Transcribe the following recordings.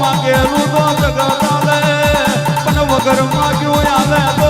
માગેલું તો જગત આવે પણ વગર માગ્યું આવે તો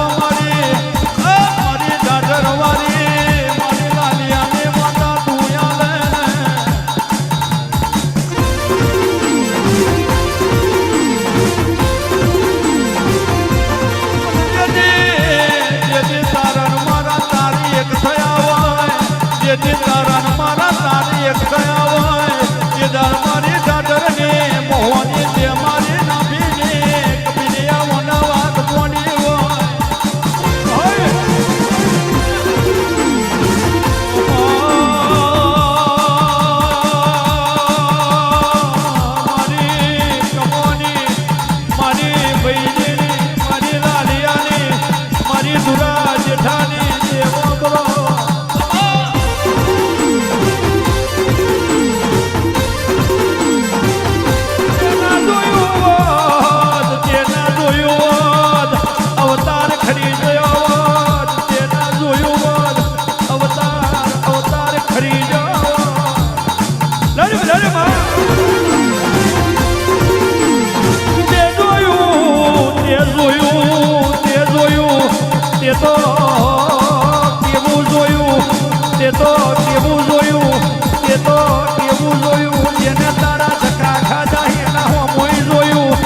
તે તો કેવું જોયું? તે તો કેવું જોયું? જેને તારા ધક્કા ખાધા, એના હો મોઈ જોયું.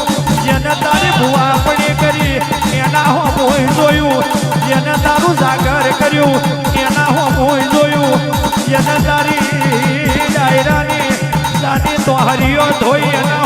જેને તારી ભૂવા આપણે કરી, એના હો મોઈ જોયું. જેને તારું જાગર કર્યું, એના હો મોઈ જોયું. જેને તારી ડાયરાની તારી તો હરિયો ધોઈ, એના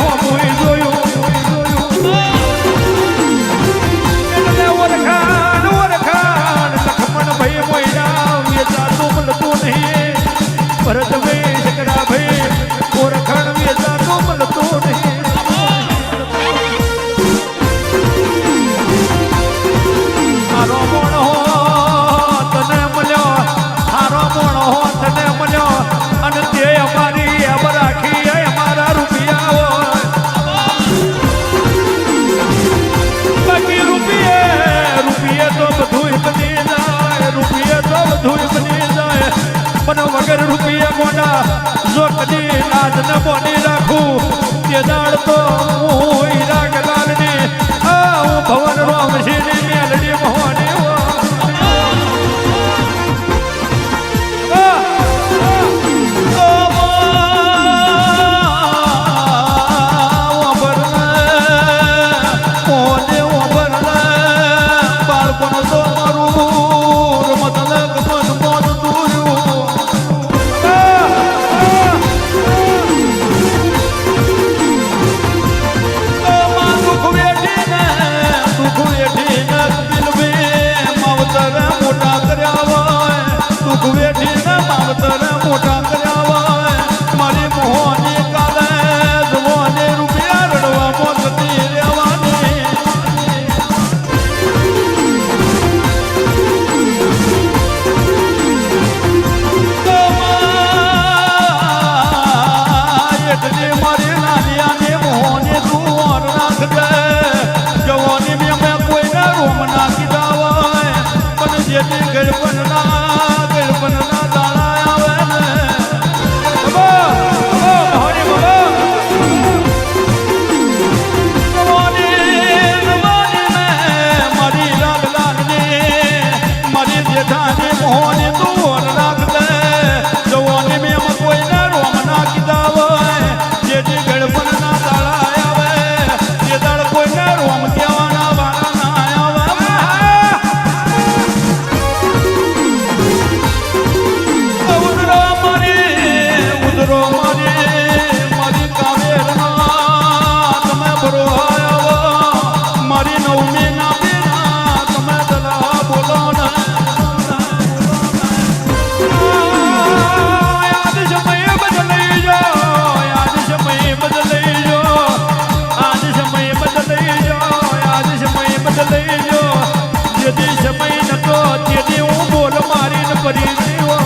જે સમય નતો. તેથી હું બોલ મારીને ફરી રહ્યો.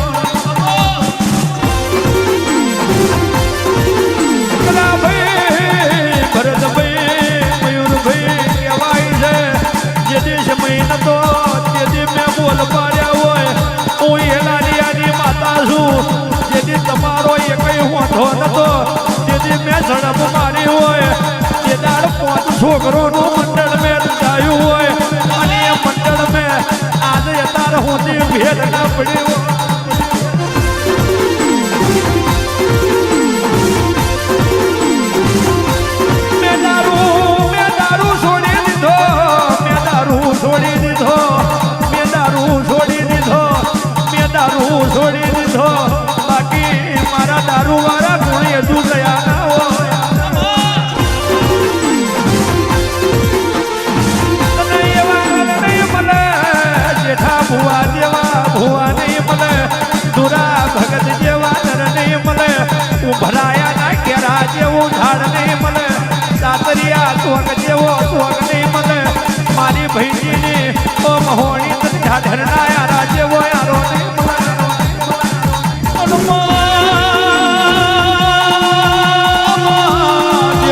ભરતભાઈ, મયુરભાઈ કહેવાય છે. જેથી સમય નતો, તેથી મેં બોલ પાડ્યા હોય. હું એલાની માતા છું. જેથી તમારો એ કઈ વાંધો નતો. તેથી મેં ઝડપ મારી હોય. તે દાડ પાંચ છોકરોનું ઘરના પડ્યું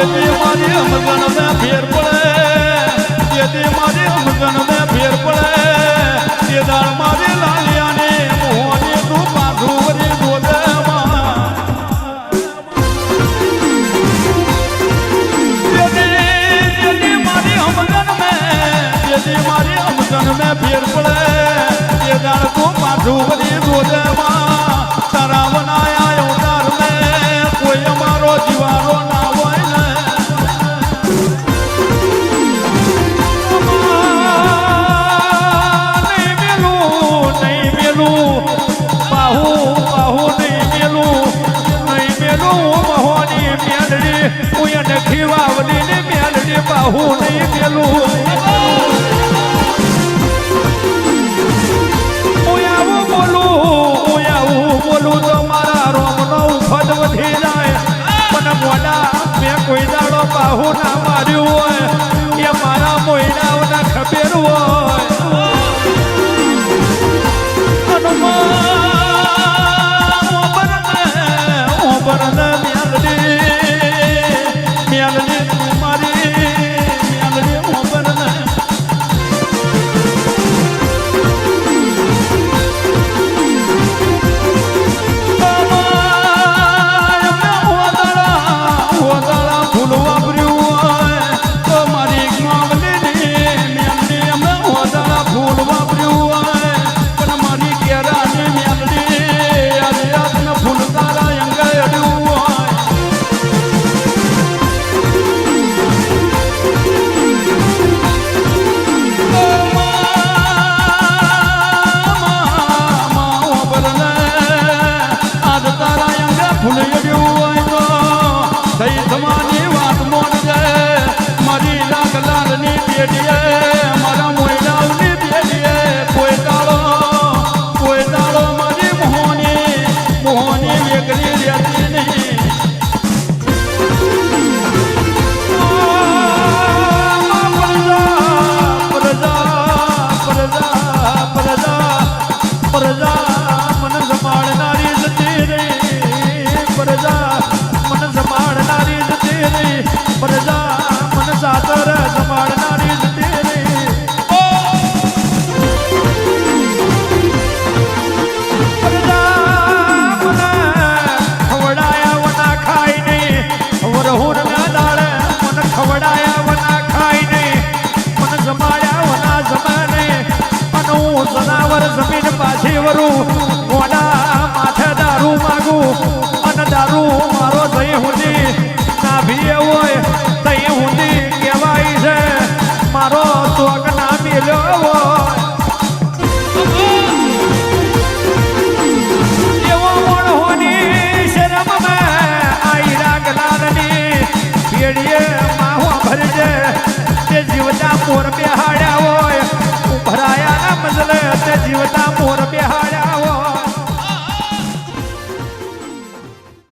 જેથી મારી પડે, જેથી મારી અમગન પડે. તે દાળ મારી લાલિયા ને મોહની તું પાધુરી બોલે મારી અમગન મેં પડે, એ દાળ તું હું નહીં પેલું આવતા મોર બેહા